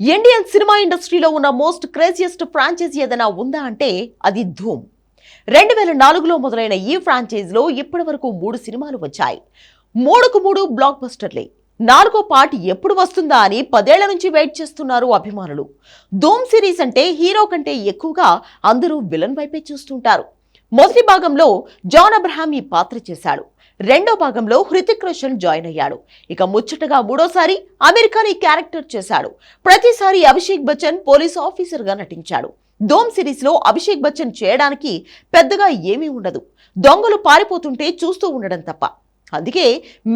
Indian cinema ఇండస్ట్రీలో ఉన్న most craziest franchise ఏదైనా ఉందా అంటే అది ధూమ్. రెండు వేల నాలుగులో మొదలైన ఈ ఫ్రాంచైజీలో ఇప్పటి వరకు మూడు సినిమాలు వచ్చాయి. మూడుకు మూడు బ్లాక్ బస్టర్లే నాలుగో పార్ట్ ఎప్పుడు వస్తుందా అని పదేళ్ళ నుంచి వెయిట్ చేస్తున్నారు అభిమానులు. ధూమ్ సిరీస్ అంటే హీరో కంటే ఎక్కువగా అందరూ విలన్ వైపే చూస్తుంటారు. మొదటి భాగంలో జాన్ అబ్రహాం ఈ పాత్ర చేశాడు. రెండో భాగంలో హృతిక్ రోషన్ జాయిన్ అయ్యాడు. ఇక ముచ్చటగా మూడోసారి అమెరికాని క్యారెక్టర్ చేశాడు. ప్రతిసారి అభిషేక్ బచ్చన్ పోలీస్ ఆఫీసర్గా నటించాడు. ధోమ్ సిరీస్లో అభిషేక్ బచ్చన్ చేయడానికి పెద్దగా ఏమీ ఉండదు. దొంగలు పారిపోతుంటే చూస్తూ ఉండడం తప్ప. అందుకే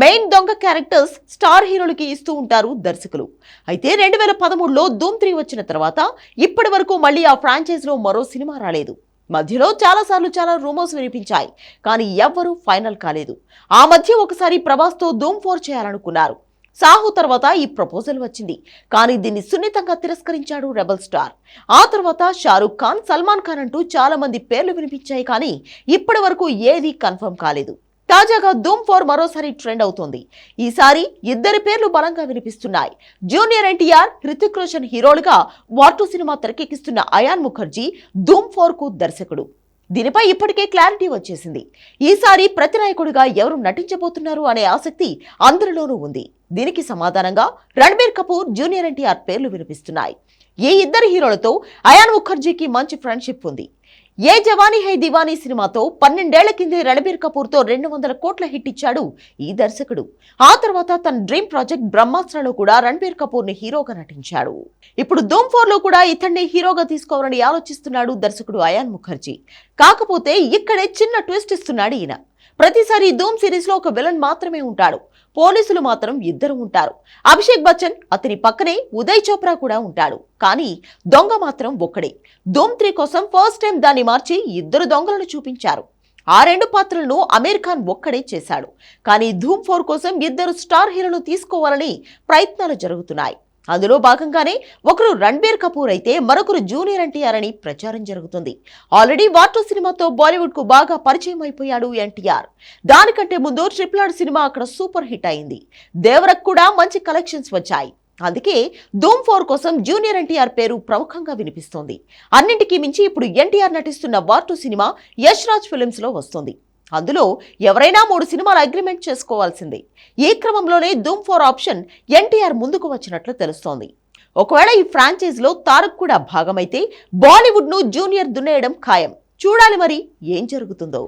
మెయిన్ దొంగ క్యారెక్టర్స్ స్టార్ హీరోలకి ఇస్తూ ఉంటారు దర్శకులు. అయితే రెండు వేల పదమూడులో ధూమ్ త్రీ వచ్చిన తర్వాత ఇప్పటి వరకు మళ్ళీ ఆ ఫ్రాంచైజ్లో మరో సినిమా రాలేదు. మధ్యలో చాలాసార్లు చాలా రూమర్స్ వినిపించాయి కానీ ఎవ్వరూ ఫైనల్ కాలేదు. ఆ మధ్య ఒకసారి ప్రభాస్తో ధూమ్ ఫోర్ చేయాలనుకున్నారు. సాహు తర్వాత ఈ ప్రపోజల్ వచ్చింది కానీ దీన్ని సున్నితంగా తిరస్కరించాడు రెబల్ స్టార్. ఆ తర్వాత షారూక్ ఖాన్ సల్మాన్ ఖాన్ అంటూ చాలా మంది పేర్లు వినిపించాయి కానీ ఇప్పటి వరకు ఏదీ కన్ఫర్మ్ కాలేదు. తాజాగా ధూమ్ ఫోర్ మరోసారి ట్రెండ్ అవుతోంది. ఈసారి ఇద్దరి పేర్లు బలంగా వినిపిస్తున్నాయి. జూనియర్ ఎన్టీఆర్ హృతిక్ రోషన్ హీరోలుగా వార్టు సినిమా తెరకెక్కిస్తున్న అయాన్ ముఖర్జీ ధూమ్ ఫోర్కు దర్శకుడు. దీనిపై ఇప్పటికే క్లారిటీ వచ్చేసింది. ఈసారి ప్రతినాయకుడిగా ఎవరు నటించబోతున్నారు అనే ఆసక్తి అందరిలోనూ ఉంది. దీనికి సమాధానంగా రణబీర్ కపూర్ జూనియర్ ఎన్టీఆర్ పేర్లు వినిపిస్తున్నాయి. ఈ ఇద్దరు హీరోలతో అయాన్ ముఖర్జీకి మంచి ఫ్రెండ్షిప్ ఉంది? ఏ జవానీ హై దివానీ సినిమాతో పన్నెండేళ్ళ కిందే రణబీర్ కపూర్తో రెండు వందల కోట్ల హిట్ ఇచ్చాడు ఈ దర్శకుడు. ఆ తర్వాత తన డ్రీమ్ ప్రాజెక్ట్ బ్రహ్మాస్త్రలో కూడా రణబీర్ కపూర్ని హీరోగా నటించాడు. ఇప్పుడు ధూమ్ ఫోర్లో కూడా ఇతన్ని హీరోగా తీసుకోవాలని ఆలోచిస్తున్నాడు దర్శకుడు అయాన్ ముఖర్జీ. కాకపోతే ఇక్కడే చిన్న ట్విస్ట్ ఇస్తున్నాడు ఈయన. ప్రతిసారి ధూమ్ సిరీస్లో ఒక విలన్ మాత్రమే ఉంటాడు. పోలీసులు మాత్రం ఇద్దరు ఉంటారు. అభిషేక్ బచ్చన్ అతని పక్కనే ఉదయ్ చోప్రా కూడా ఉంటాడు. కానీ దొంగ మాత్రం ఒక్కడే. ధూమ్ త్రీ కోసం ఫస్ట్ టైం దాన్ని మార్చి ఇద్దరు దొంగలను చూపించారు. ఆ రెండు పాత్రలను అమీర్ ఖాన్ ఒక్కడే చేశాడు. కానీ ధూమ్ ఫోర్ కోసం ఇద్దరు స్టార్ హీరోలు తీసుకోవాలని ప్రయత్నాలు జరుగుతున్నాయి. అందులో భాగంగానే ఒకరు రణబీర్ కపూర్ అయితే మరొకరు జూనియర్ ఎన్టీఆర్ అని ప్రచారం జరుగుతుంది. ఆల్రెడీ వాటో సినిమాతో బాలీవుడ్కు బాగా పరిచయం అయిపోయాడు ఎన్టీఆర్. దానికంటే ముందు ట్రిపుల్ ఆర్ సినిమా అక్కడ సూపర్ హిట్ అయింది. దేవరకు కూడా మంచి కలెక్షన్స్ వచ్చాయి. అందుకే ధూమ్ ఫోర్ కోసం జూనియర్ ఎన్టీఆర్ పేరు ప్రముఖంగా వినిపిస్తోంది. అన్నింటికీ మించి ఇప్పుడు ఎన్టీఆర్ నటిస్తున్న వార్ సినిమా యశ్ రాజ్ ఫిలిమ్స్లో వస్తుంది. అందులో ఎవరైనా మూడు సినిమాలు అగ్రిమెంట్ చేసుకోవాల్సిందే. ఈ క్రమంలోనే ధూమ్ ఫోర్ ఆప్షన్ ఎన్టీఆర్ ముందుకు వచ్చినట్లు తెలుస్తోంది. ఒకవేళ ఈ ఫ్రాంచైజ్లో తారక్ కూడా భాగమైతే బాలీవుడ్ను జూనియర్ దున్నేయడం ఖాయం. చూడాలి మరి ఏం జరుగుతుందో.